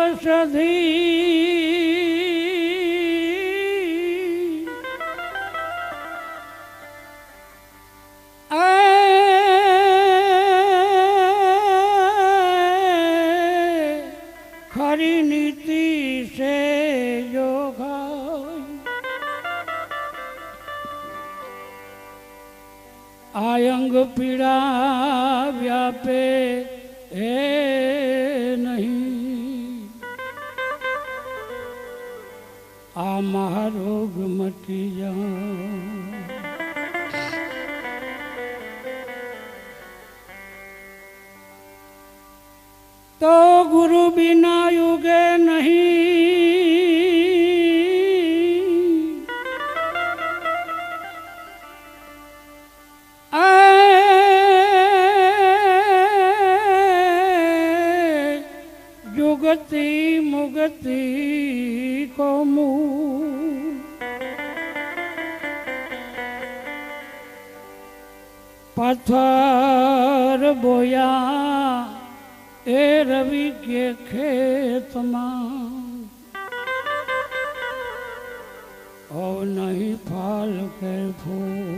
सर्वसधी તો ગુરુ બિના યુગે નહીં. યુગતિ મુગતિ કોમુ. પથર બોયા એ રવિ કે ખેતમાં. ઓ નહીં ફાલ કે ફૂલ.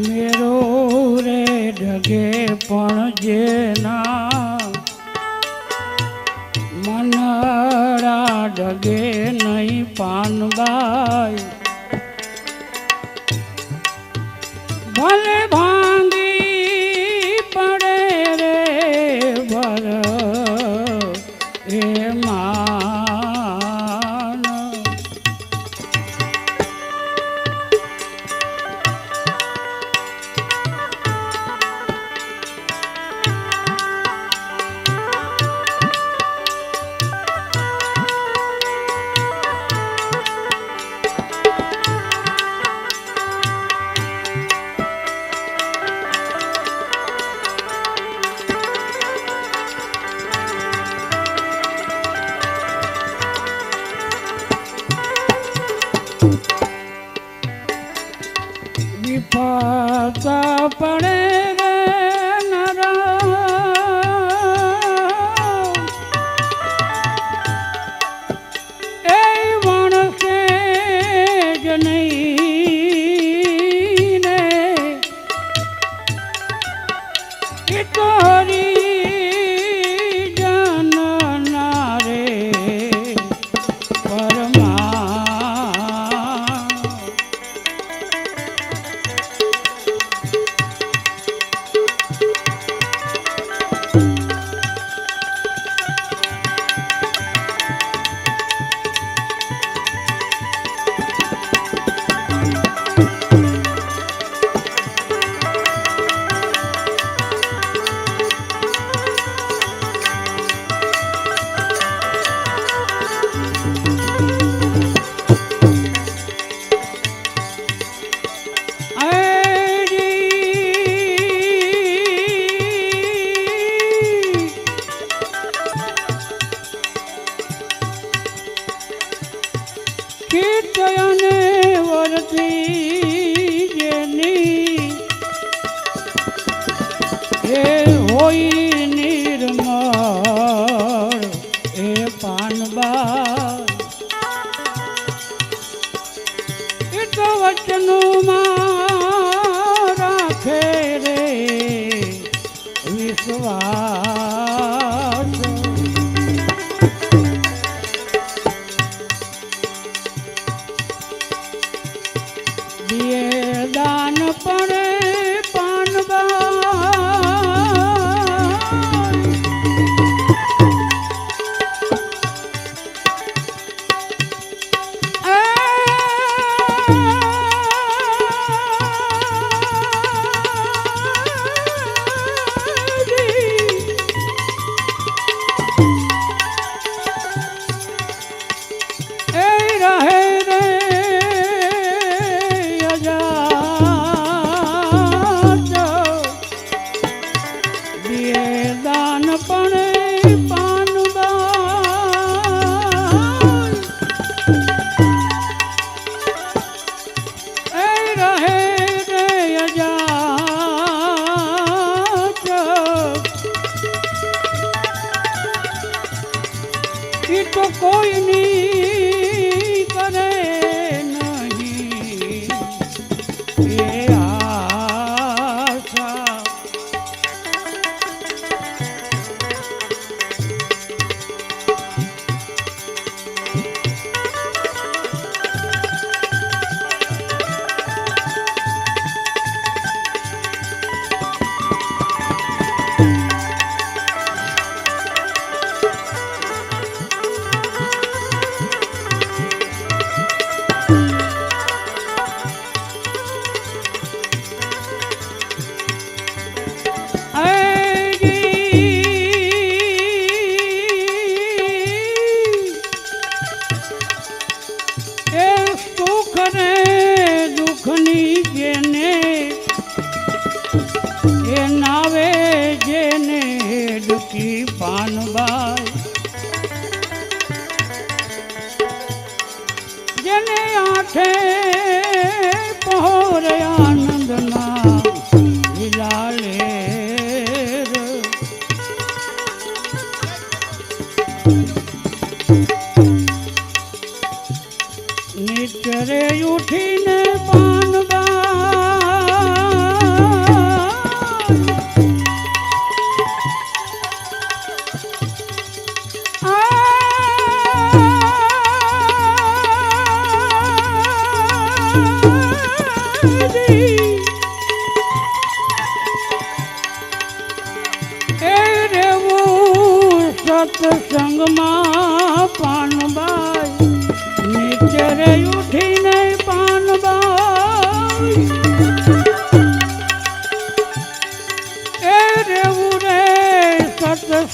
મેરો રે ઢગે પણ જેના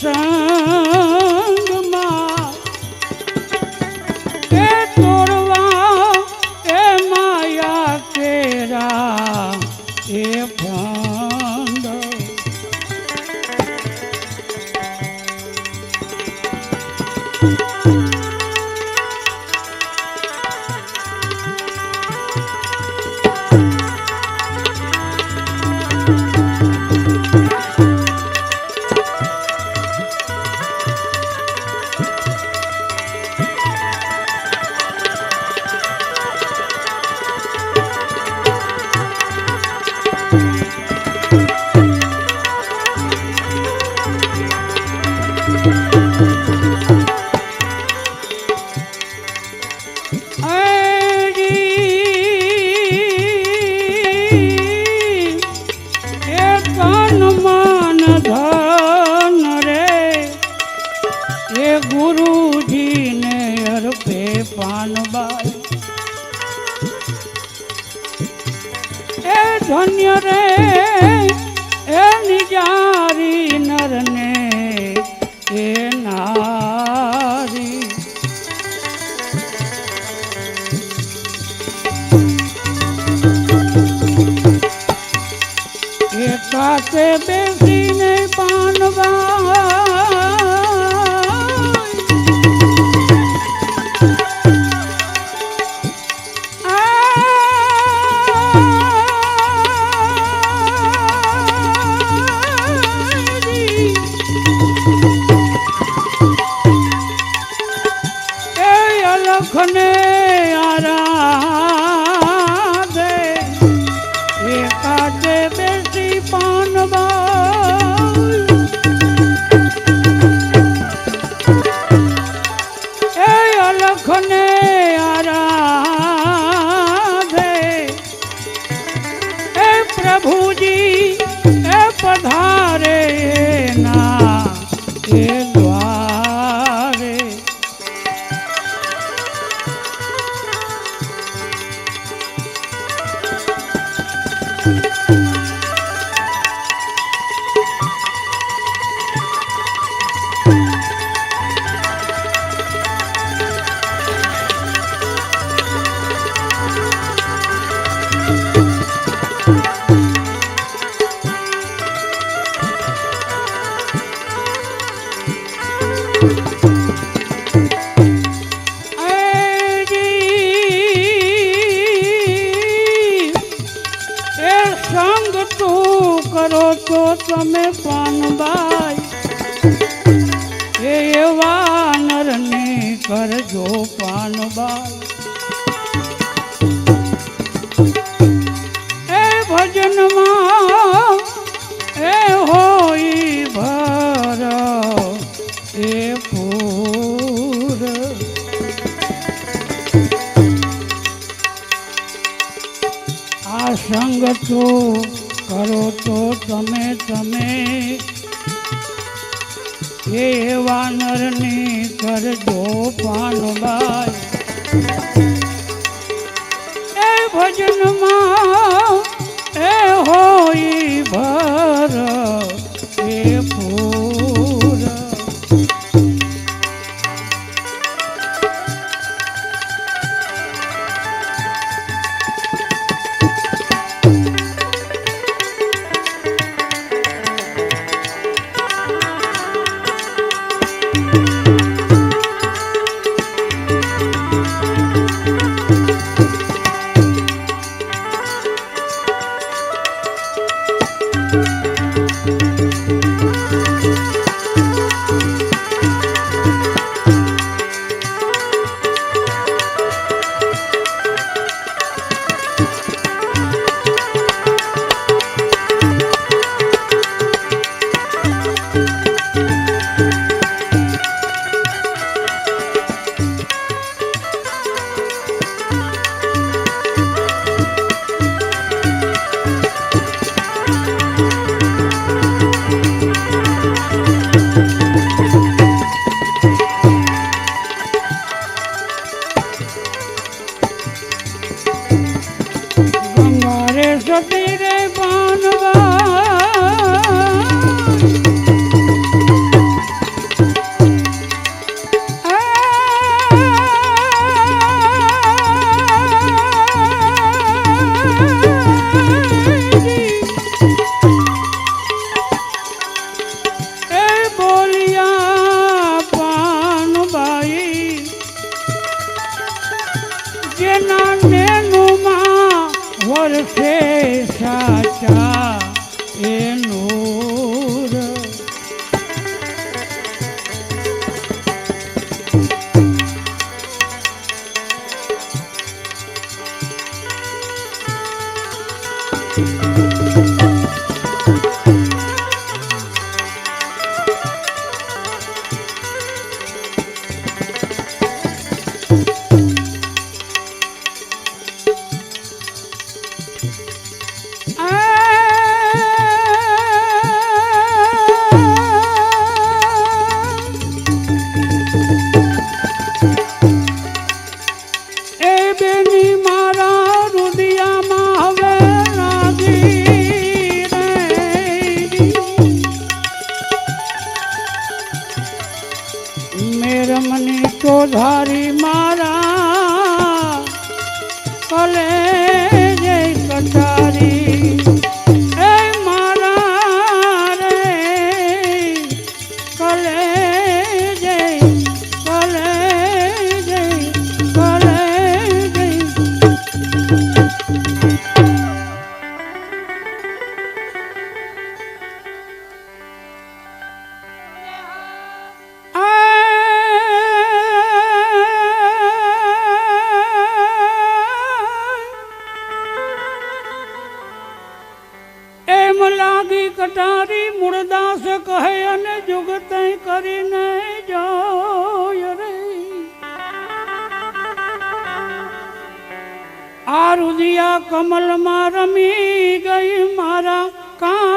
sun. ધન્ય રે એ નિજારી નરને એ નારી. એકાતે બે ઘને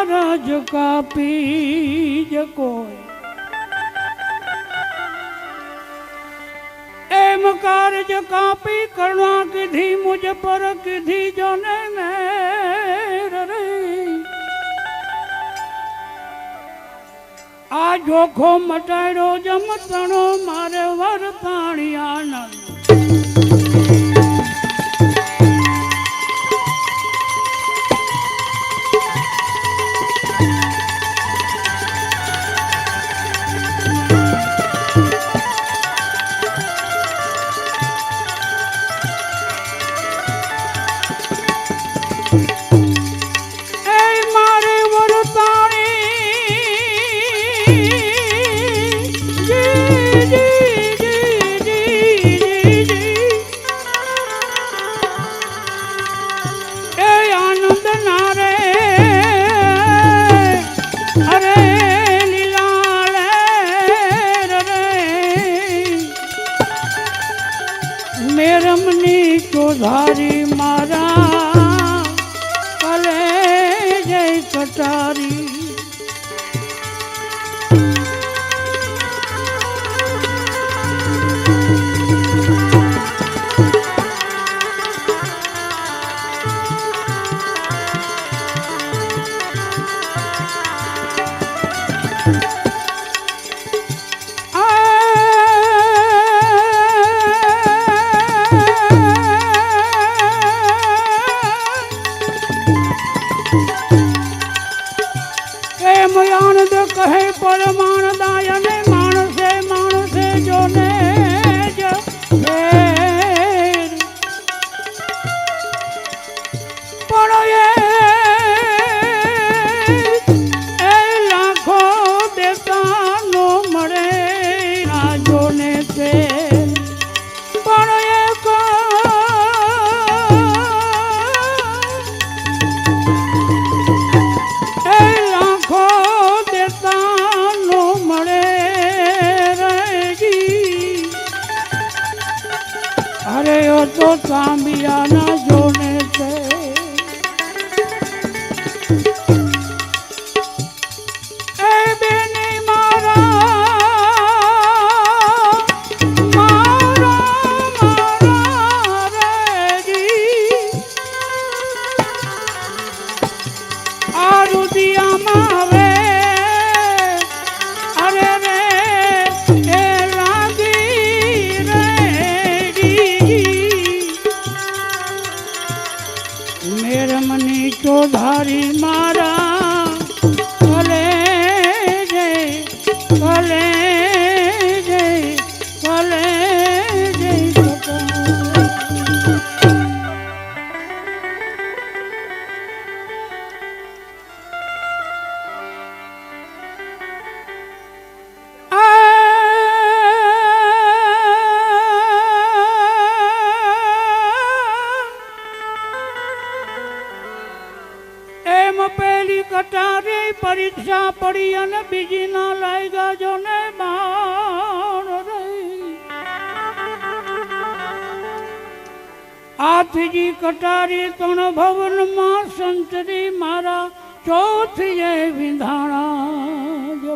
રાજ કાપી કોઈ. એમ કારજ કાપી કરવા કીધી, મુજ પર કીધી જોને ને આ જોખો મટાડ્યો, જમતણો મારે વર પાણી આનંદ પરીક્ષા પડી અને બીજી ના લાગ્યા જો ને આ ત્રીજી કટારી ત્રણ ભવનમાં સંતરી મારા ચોથી વિંધાણા જો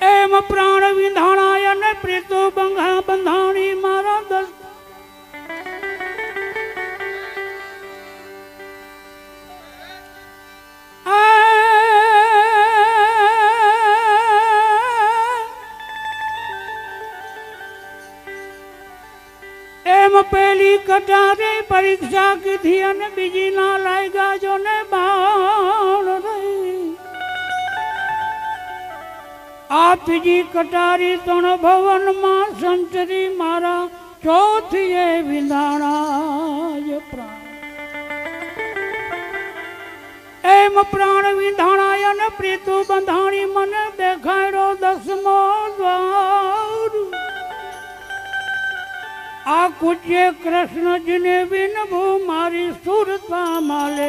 એમ પ્રાણ વિંધાણાય અને પ્રેતો બંઘા બંધાણી મારા કટારે પરીક્ષા કીધી અને બીજી ના લાગ્યા જો ને બાણ રહી. આ ત્રીજી કટારી ત્રણ ભવનમાં સંતરી મારા ચોથી વિંધાણા પ્રાણ. એમ પ્રાણ વિધાણાય પ્રીતુ બંધાણી મને દેખાયો દસમો દ્વાર. આ કુજે કૃષ્ણજીને વિનભૂ મારી સુરતા માલે